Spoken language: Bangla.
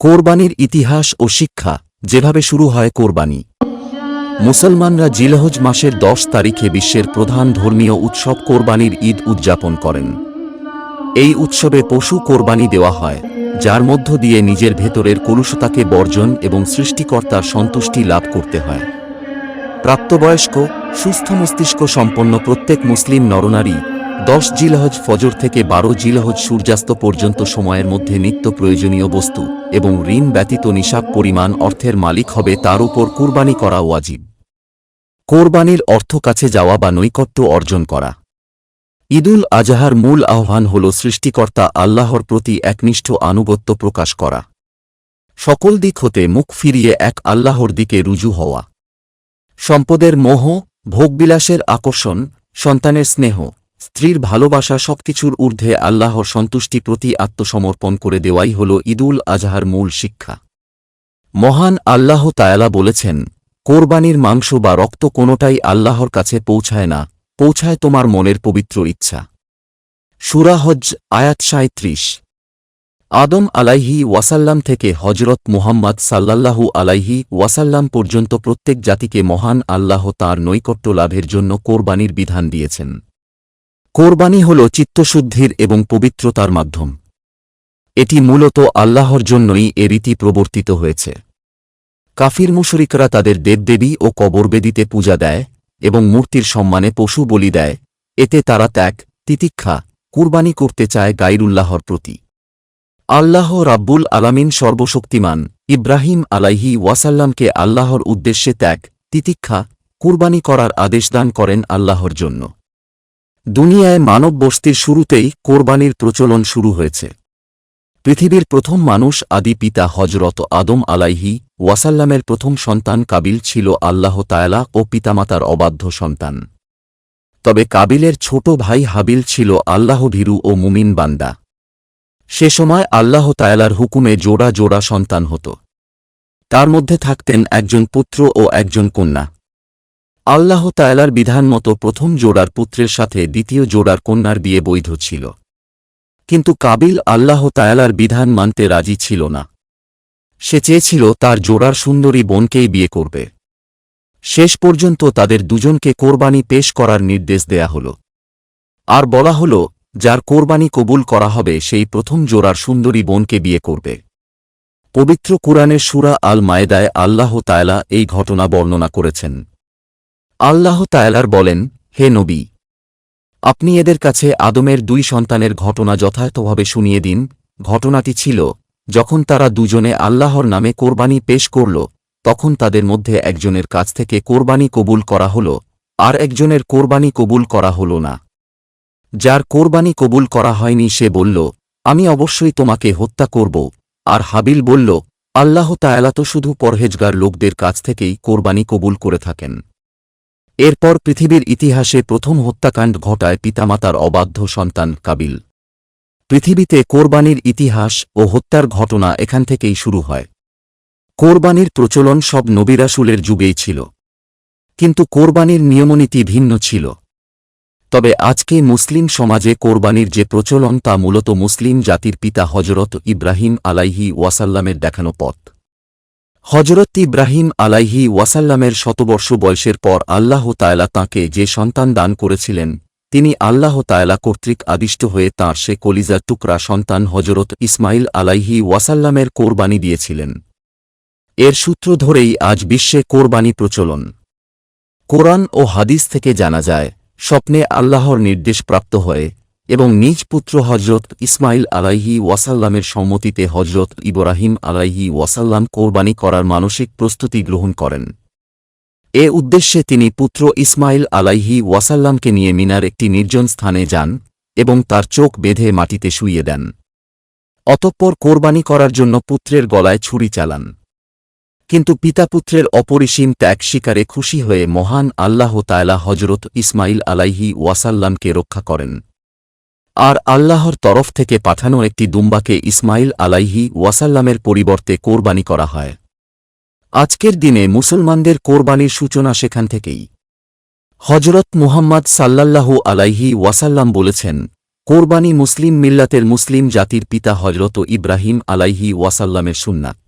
কোরবানির ইতিহাস ও শিক্ষা যেভাবে শুরু হয় কোরবানি। মুসলমানরা জিলহজ মাসের দশ তারিখে বিশ্বের প্রধান ধর্মীয় উৎসব কোরবানির ঈদ উদযাপন করেন। এই উৎসবে পশু কোরবানি দেওয়া হয়, যার মধ্য দিয়ে নিজের ভেতরের কলুষতাকে বর্জন এবং সৃষ্টিকর্তার সন্তুষ্টি লাভ করতে হয়। প্রাপ্তবয়স্ক, সুস্থ মস্তিষ্ক সম্পন্ন প্রত্যেক মুসলিম নরনারী দশ জিলহজ ফজর থেকে বারো জিলহজ সূর্যাস্ত পর্যন্ত সময়ের মধ্যে নিত্য প্রয়োজনীয় বস্তু এবং ঋণ ব্যতীত নিসাব পরিমাণ অর্থের মালিক হবে তার উপর কুরবানি করা ওয়াজিব। কোরবানির অর্থ কাছে যাওয়া বা নৈকট্য অর্জন করা। ঈদুল আজহার মূল আহ্বান হল সৃষ্টিকর্তা আল্লাহর প্রতি একনিষ্ঠ আনুগত্য প্রকাশ করা। সকল দিক হতে মুখ ফিরিয়ে এক আল্লাহর দিকে রুজু হওয়া। সম্পদের মোহ, ভোগবিলাসের আকর্ষণ, সন্তানের স্নেহ স্ত্রীর ভালোবাসা সবকিছুর ঊর্ধ্বে আল্লাহর সন্তুষ্টি প্রতি আত্মসমর্পণ করে দেওয়াই হল ঈদুল আজহার মূল শিক্ষা। মহান আল্লাহ তায়ালা বলেছেন, কোরবানির মাংস বা রক্ত কোনোটাই আল্লাহর কাছে পৌঁছায় না, পৌঁছায় তোমার মনের পবিত্র ইচ্ছা। সুরাহজ আয়াত সাঁত্রিশ আদম আলাইহি ওয়াসাল্লাম থেকে হজরত মুহাম্মদ সাল্লাল্লাহু আলাইহি ওয়াসাল্লাম পর্যন্ত প্রত্যেক জাতিকে মহান আল্লাহ তার নৈকট্য লাভের জন্য কোরবানির বিধান দিয়েছেন। কোরবানি হল চিত্তশুদ্ধির এবং পবিত্রতার মাধ্যম। এটি মূলত আল্লাহর জন্যই এ রীতি প্রবর্তিত হয়েছে। কাফির মুশরিকরা তাদের দেবদেবী ও কবরবেদিতে পূজা দেয় এবং মূর্তির সম্মানে পশু বলি দেয়। এতে তারা ত্যাগ, তিতিক্ষা, কুরবানি করতে চায় গাইরুল্লাহর প্রতি। আল্লাহ রাব্বুল আলামিন সর্বশক্তিমান, ইব্রাহিম আলাইহি ওয়াসাল্লামকে আল্লাহর উদ্দেশ্যে ত্যাগ, তিতিক্ষা, কুরবানি করার আদেশ দান করেন আল্লাহর জন্য। দুনিয়ায় মানব বস্তির শুরুতেই কোরবানির প্রচলন শুরু হয়েছে। পৃথিবীর প্রথম মানুষ আদি পিতা হজরত আদম আলাইহি ওয়াসাল্লামের প্রথম সন্তান কাবিল ছিল আল্লাহ তায়ালা ও পিতামাতার অবাধ্য সন্তান। তবে কাবিলের ছোট ভাই হাবিল ছিল আল্লাহ ভীরু ও মুমিন বান্দা। সে সময় আল্লাহ তায়ালার হুকুমে জোড়া জোড়া সন্তান হতো। তার মধ্যে থাকতেন একজন পুত্র ও একজন কন্যা। আল্লাহ তায়ালার বিধান মতো প্রথম জোড়ার পুত্রের সাথে দ্বিতীয় জোড়ার কন্যার বিয়ে বৈধ ছিল। কিন্তু কাবিল আল্লাহ তায়ালার বিধান মানতে রাজি ছিল না। সে চেয়েছিল তার জোড়ার সুন্দরী বোনকেই বিয়ে করবে। শেষ পর্যন্ত তাদের দুজনকে কোরবানি পেশ করার নির্দেশ দেয়া হল। আর বলা হল, যার কোরবানি কবুল করা হবে, সেই প্রথম জোড়ার সুন্দরী বোনকে বিয়ে করবে। পবিত্র কুরআনের সুরা আল মায়েদায় আল্লাহ তায়ালা এই ঘটনা বর্ণনা করেছেন। আল্লাহ তায়ালার বলেন, হে নবী! আপনি এদের কাছে আদমের দুই সন্তানের ঘটনা যথাযথভাবে শুনিয়ে দিন। ঘটনাটি ছিল, যখন তারা দুজনে আল্লাহর নামে কোরবানি পেশ করল, তখন তাদের মধ্যে একজনের কাছ থেকে কোরবানি কবুল করা হল, আর একজনের কোরবানি কবুল করা হল না। যার কোরবানি কবুল করা হয়নি, সে বলল, আমি অবশ্যই তোমাকে হত্যা করব। আর হাবিল বলল, আল্লাহ তায়ালা তো শুধু পরহেজগার লোকদের কাছ থেকেই কোরবানি কবুল করে থাকেন। এরপর পৃথিবীর ইতিহাসে প্রথম হত্যাকাণ্ড ঘটায় পিতামাতার অবাধ্য সন্তান কাবিল। পৃথিবীতে কোরবানির ইতিহাস ও হত্যার ঘটনা এখান থেকেই শুরু হয়। কোরবানির প্রচলন সব নবিরাসুলের যুগেই ছিল। কিন্তু কোরবানির নিয়মনীতি ভিন্ন ছিল। তবে আজকে মুসলিম সমাজে কোরবানির যে প্রচলন তা মূলত মুসলিম জাতির পিতা হজরত ইব্রাহিম আলাইহি ওয়াসাল্লামের দেখানো পথ। হজরত ইব্রাহিম আলাইহি ওয়াসাল্লামের শতবর্ষ বয়সের পর আল্লাহ তায়লা তাঁকে যে সন্তান দান করেছিলেন, তিনি আল্লাহ তায়লা কর্তৃক আদিষ্ট হয়ে তাঁর সে কলিজার টুকরা সন্তান হজরত ইসমাইল আলাইহি ওয়াসাল্লামের কোরবানি দিয়েছিলেন। এর সূত্র ধরেই আজ বিশ্বে কোরবানি প্রচলন। কোরআন ও হাদিস থেকে জানা যায়, স্বপ্নে আল্লাহর নির্দেশ প্রাপ্ত হয়ে এবং নিজ পুত্র হজরত ইসমাইল আলাইহি ওয়াসাল্লামের সম্মতিতে হজরত ইব্রাহিম আলাইহি ওয়াসাল্লাম কোরবানি করার মানসিক প্রস্তুতি গ্রহণ করেন। এ উদ্দেশ্যে তিনি পুত্র ইসমাইল আলাইহি ওয়াসাল্লামকে নিয়ে মিনার একটি নির্জন স্থানে যান এবং তার চোখ বেঁধে মাটিতে শুইয়ে দেন। অতঃপর কোরবানি করার জন্য পুত্রের গলায় ছুরি চালান। কিন্তু পিতাপুত্রের অপরিসীম ত্যাগ শিকারে খুশি হয়ে মহান আল্লাহ তায়লা হজরত ইসমাইল আলাইহি ওয়াসাল্লামকে রক্ষা করেন। আর আল্লাহর তরফ থেকে পাঠানো একটি দুম্বাকে ইসমাইল আলাইহি ওয়াসাল্লামের পরিবর্তে কোরবানি করা হয়। আজকের দিনে মুসলমানদের কোরবানির সূচনা সেখান থেকেই। হজরত মুহাম্মদ সাল্লাল্লাহু আলাইহি ওয়াসাল্লাম বলেছেন, কোরবানি মুসলিম মিল্লাতের মুসলিম জাতির পিতা হজরত ইব্রাহিম আলাইহি ওয়াসাল্লামের সুন্নাত।